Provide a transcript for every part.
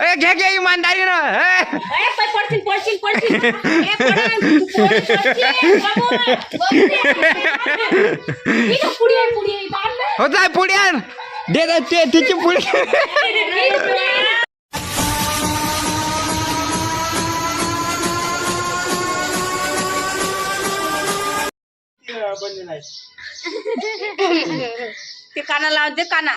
ए घ्या घ्या इमानदारी ना पडशील पडशील पडशील ए, पडन. तू पडशील, बाबू. इथं पुढे आहे, पुढे आहे. इथं आण ना. हो जाय पुढे आण दे दे ते तिची पुढे ते काना लावते काना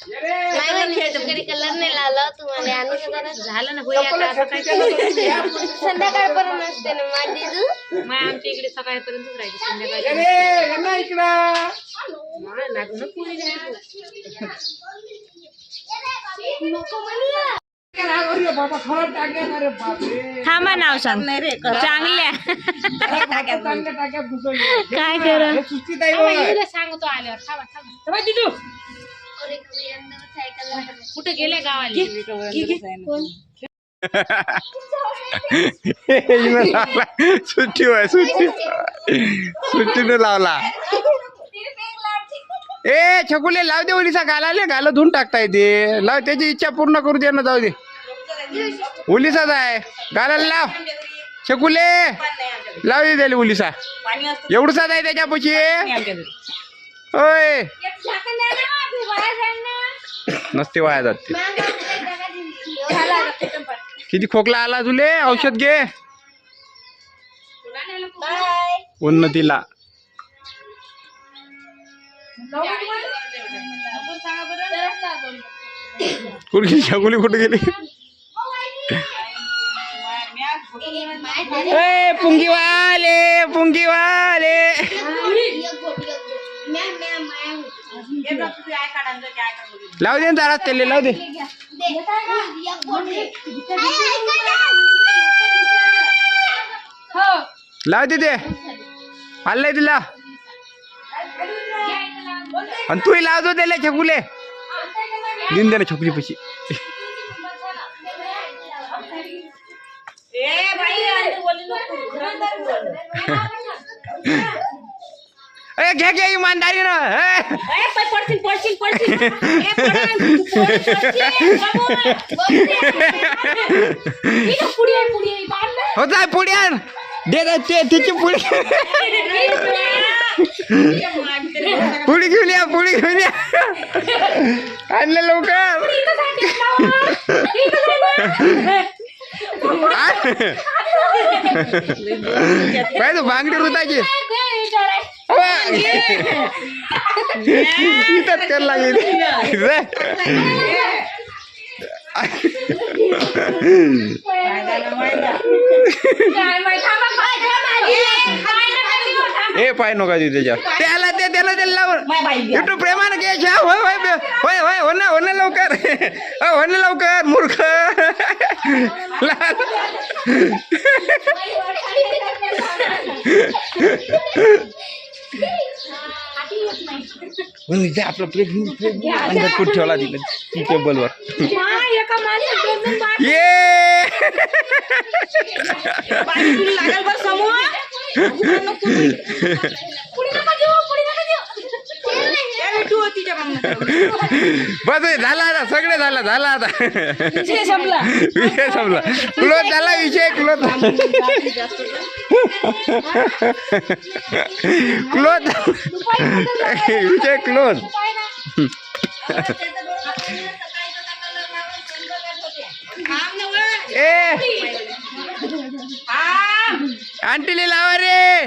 कधी कलर नाही लावला तुम्हाला आणू जरा झालं ना होई आता आता काय करायचं? संध्याकाळपर्यंत असते ना माझी तू मग आमच्या इकडे सकाळपर्यंतच राहायची संध्याकाळी माय, लागू ना पुरी थांबा नाव सांग चांगल्या काय करा सांगतो आल्यावर थांबा थांबा दिदू कुठे गेले गावाले? सुट्टी होय सुट्टी. सुट्टीने लावला. ए छकुले लाव दे ओलीसा घालाले घाला धुवून टाकता येते लाव त्याची इच्छा पूर्ण करू दे ना जाऊ दे. ओलीसाच आहे घालायला लाव. छकुले लाव दे त्याला ओलीसा एवढसाच आहे त्याच्यापाशी. नसते वाया जात. किती खोकला आला तुले औषध घे. उन्नतीला. कुठे छकुली कुठे गेली? ए पुंगीवाले पुंगीवाले. लाव दे ना जरा त्याला लाव दे. लाव दे ते. हल्लाय तिला. आणि तू लाव दो त्याला छकुले. देऊन दे ना छकुली पशी अरे घ्या घ्या इमानदारी ना. पडशील पडशील पडशील ए, पडन. तू पडशील, बाबू. इथं पुढे आहे, पुढे. इथं ना. हो जाय पुढे आण दे दे ते तिची पुढे पुढे घेऊन या पुढे घेऊन या आणलं लवकर आण. काय तू बांगडी रुताची कर लागेल ए पाय नका देऊ त्याच्या. त्याला ते त्याला त्याला लावून युट्यूब प्रेमानं घ्यायच्या होय होय होय होय हो, हो ना हो ना लवकर. हो, हो ना लवकर मूर्ख. लाल. म्हणून इथे आपलं प्लेट अंदर कुठं ठेवला तिला ती टेबलवर. ये! समोर पुढे नका देऊ पुढे नका देऊ ए, तू तिच्या बस झाला आता सगळं झालं झालं आता. विषय संपला. विषय संपला. क्लोज झाला विषय क्लोज क्लोज विषय क्लोज. ए. आंटीली लावा रे.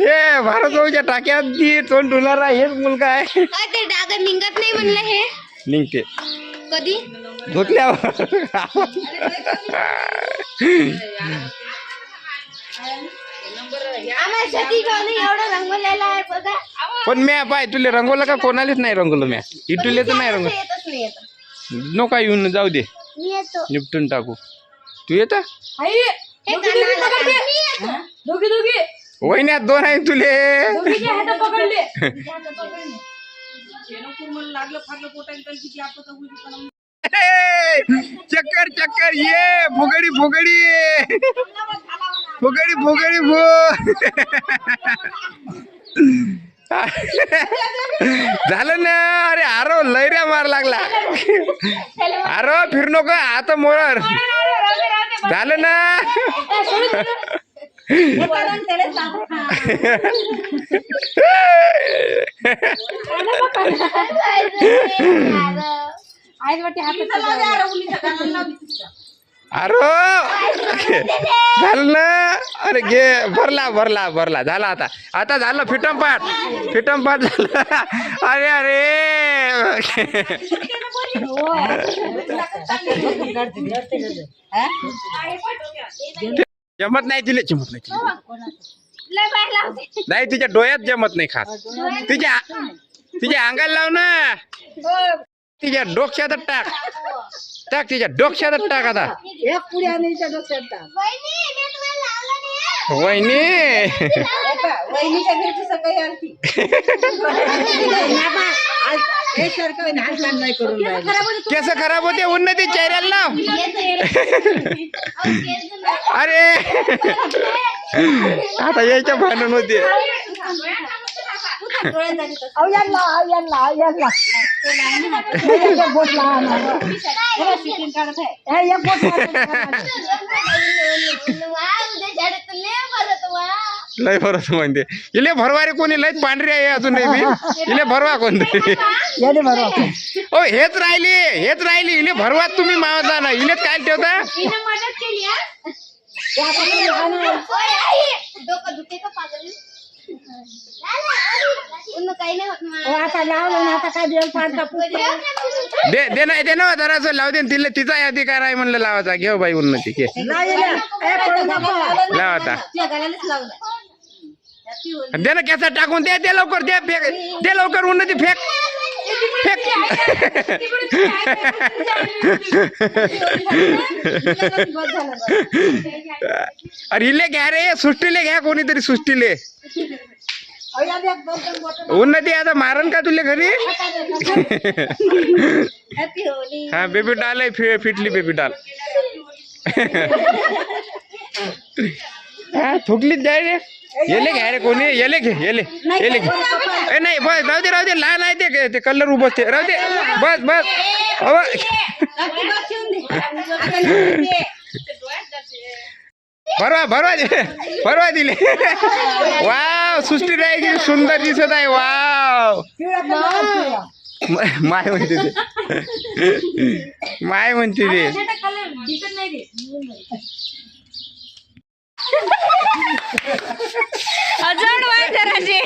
हे भारत भाऊच्या टाक्यात तोंड धुणारा हेच मुलगा आहे. ते डाग निघत नाही म्हणलं हे? निघते. कधी? धुतल्यावर. पण म्या पाय तुले रंगवलं का? कोणालाच नाही रंगवलं म्या. इटुले तर नाही रंगवलं. नका येऊन जाऊ दे. निपटून टाकू. तू येत? हे कानाला दोघी दोघी वहिन्यात दोन आहे तुले. दोघीचे हात पकडले. चक्कर चक्कर ये फुगडी फुगडी. फुगडी फुगडी फु झालं ना अरे आरो लैऱ्या मार लागला. आरो फिर नको आता मोर झालं ना. अरो! झालं ना? अरे घे. भरला भरला भरला. झाला आता. आता झालं फिटम पाट फिटम पाट झालं. अरे अरे! जमत नाही तिले. जमत नाही तिले. नाही तिच्या डोळ्यात जमत नाही खास. तिच्या तिच्या अंगाला लाव ना. तिच्या डोक्यातच टाक. टाक तिच्या डोक्यातच टाक आता. वहिनी मी तुम्हाला लावलं नाही वहिनी. वहिनीच्या घरची सकाळी आरती. हे सारखं हात नाही करून राहिलं. केस खराब होते उन्नती चेहऱ्याला लाव. अरे. आता यायच्या भांडण होते अहो, यांना, अहो, यांना, अहो, यांना. हे एक बोट लहान आहे. हे shooting काढत आहे. हे एक बोट लहान आहे. लय भरत म्हणते इले भरवारे कोणी लय पांढरी आहे अजून नाही बी इले भरवा कोणते याने बरोबर ओ हेच राहिली हेच राहिली इले भरवा तुम्ही मावता ना इले काय ठेवता मदत केली हा? हे आता तुम्ही लहान आहे. ओय, आई. डोकं दुखे का पागल आता लावलं ना आता काय बेल. दे दे ना लाव दे तिला तिचा अधिकार आहे म्हणलं लावायचा. घेऊ बाई उन्नती घे. लाव आता. दे ना कॅसा टाकून दे दे लवकर दे फेक दे लवकर उन्नती फेक. बस. अरे इले घ्या रे सृष्टीले घ्या कोणीतरी सृष्टीले. उन्नती आता मारन का तुले घरी? हा बेबी डाल आहे फिटली बेबी डाल हा थुकलीच जाय रे. येले घ्या रे कोणी येले घे येले येले घे. ए नाही बस राहू दे राहू दे लहान आहे ते ते कलर उभं ते राहू दे बस बस. भरवा भरवा दिले भरवा दिले. वाव सुष्टी राय किती सुंदर दिसत आहे. वाव. माय म्हणते ते. माय म्हणते ते. अजून वाय जराचे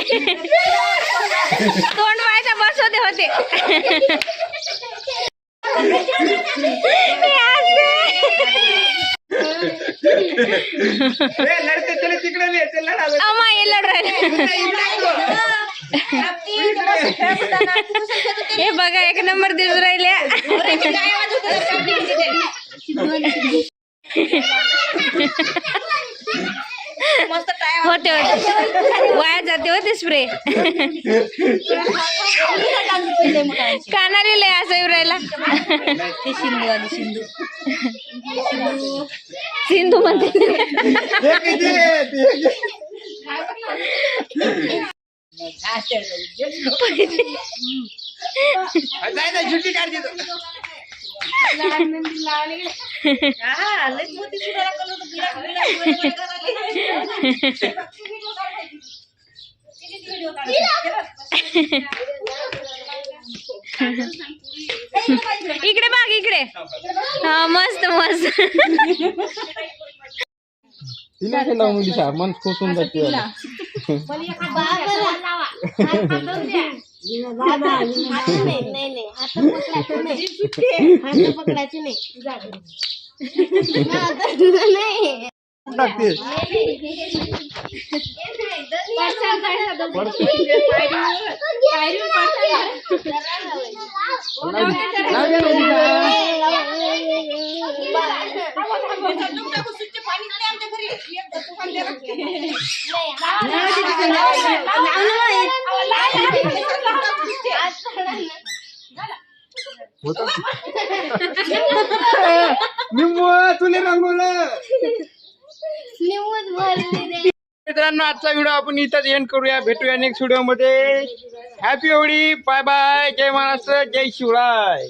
तोंड व्हायचा बस होते होते. लढते त्याला तिकडे नाही, ते लढावे. अमा ये लढ राहिले. हे बघा एक नंबर दिसून राहिले. होते वाया जाते होते स्प्रे कानाले लय असं राहिला सिंधू म्हणते हे किती आहे? ते इकडे बघ इकडे हा मस्त मस्त तिला काय लावून दिसा मन खोसून जाते नाही नाही हात पकडायचं नाही. हात पकडायचे नाही. नाही. टाकते तुले मित्रांनो आजचा व्हिडिओ आपण इथंच एंड करूया. भेटूया नेक्स्ट व्हिडिओमध्ये. हॅपी होळी. बाय बाय जय महाराष्ट्र. जय शिवराय.